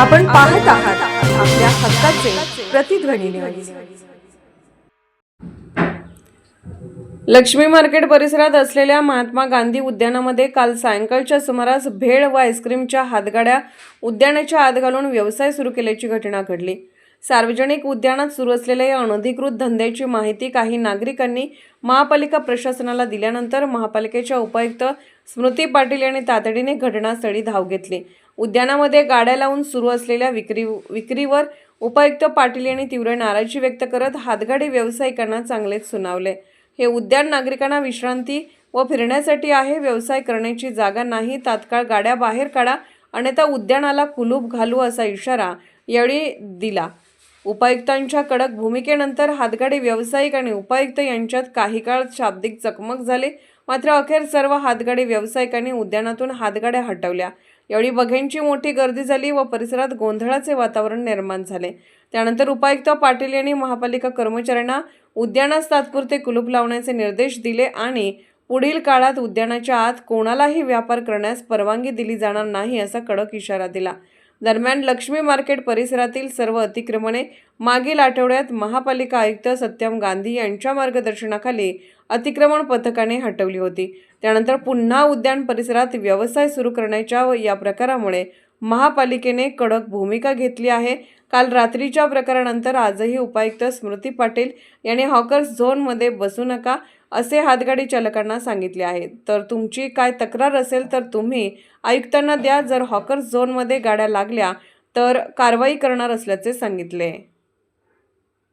आपण पाहत आहात आपल्या हक्काचे प्रतिध्वनी न्यूज लक्ष्मी मार्केट परिसरात असलेल्या महात्मा गांधी उद्यानामध्ये काल सायंकाळच्या सुमारास भेळ व आईस्क्रीमच्या हातगाड्या उद्यानाच्या आत घालून व्यवसाय सुरू केल्याची घटना घडली. सार्वजनिक उद्यानात सुरू असलेल्या या अनधिकृत धंद्याची माहिती काही नागरिकांनी महापालिका प्रशासनाला दिल्यानंतर महापालिकेच्या उपायुक्त स्मृती पाटील यांनी तातडीने घटनास्थळी धाव घेतली. उद्यानामध्ये गाड्या लावून सुरू असलेल्या विक्री विक्रीवर उपायुक्त पाटील यांनी तीव्र नाराजी व्यक्त करत हातगाडी व्यावसायिकांना चांगलेच सुनावले. हे उद्यान नागरिकांना विश्रांती व फिरण्यासाठी आहे व्यवसाय करण्याची जागा नाही तात्काळ गाड्या बाहेर काढा अन्यथा उद्यानाला कुलूप घालू असा इशारा यावेळी दिला. उपायुक्तांच्या कडक भूमिकेनंतर हातगाडी व्यावसायिक आणि उपायुक्त यांच्यात काही काळ शाब्दिक चकमक झाली. मात्र अखेर सर्व हातगाडी व्यावसायिकांनी उद्यानातून हातगाड्या हटवल्या. यावेळी बघेंची मोठी गर्दी झाली व परिसरात गोंधळाचे वातावरण निर्माण झाले. त्यानंतर उपायुक्त पाटील यांनी महापालिका कर्मचाऱ्यांना उद्यानास तात्पुरते कुलूप लावण्याचे निर्देश दिले आणि पुढील काळात उद्यानाच्या आत कोणालाही व्यापार करण्यास परवानगी दिली जाणार नाही असा कडक इशारा दिला. दरम्यान लक्ष्मी मार्केट परिसरातील सर्व अतिक्रमणे मागील आठवड्यात महापालिका आयुक्त सत्यम गांधी यांच्या मार्गदर्शनाखाली अतिक्रमण पथकाने हटवली होती. त्यानंतर पुन्हा उद्यान परिसरात व्यवसाय सुरू करण्याच्या व या प्रकारामुळे महापालिकेने कडक भूमिका घेतली आहे. काल रात्रीच्या प्रकारानंतर आजही उपायुक्त स्मृती पाटील यांनी हॉकर्स झोनमध्ये बसू नका असे हातगाडी चालकांना सांगितले आहे. तर तुमची काय तक्रार असेल तर तुम्ही आयुक्तांना द्या. जर हॉकर्स झोनमध्ये गाड्या लागल्या तर कारवाई करणार असल्याचे सांगितले.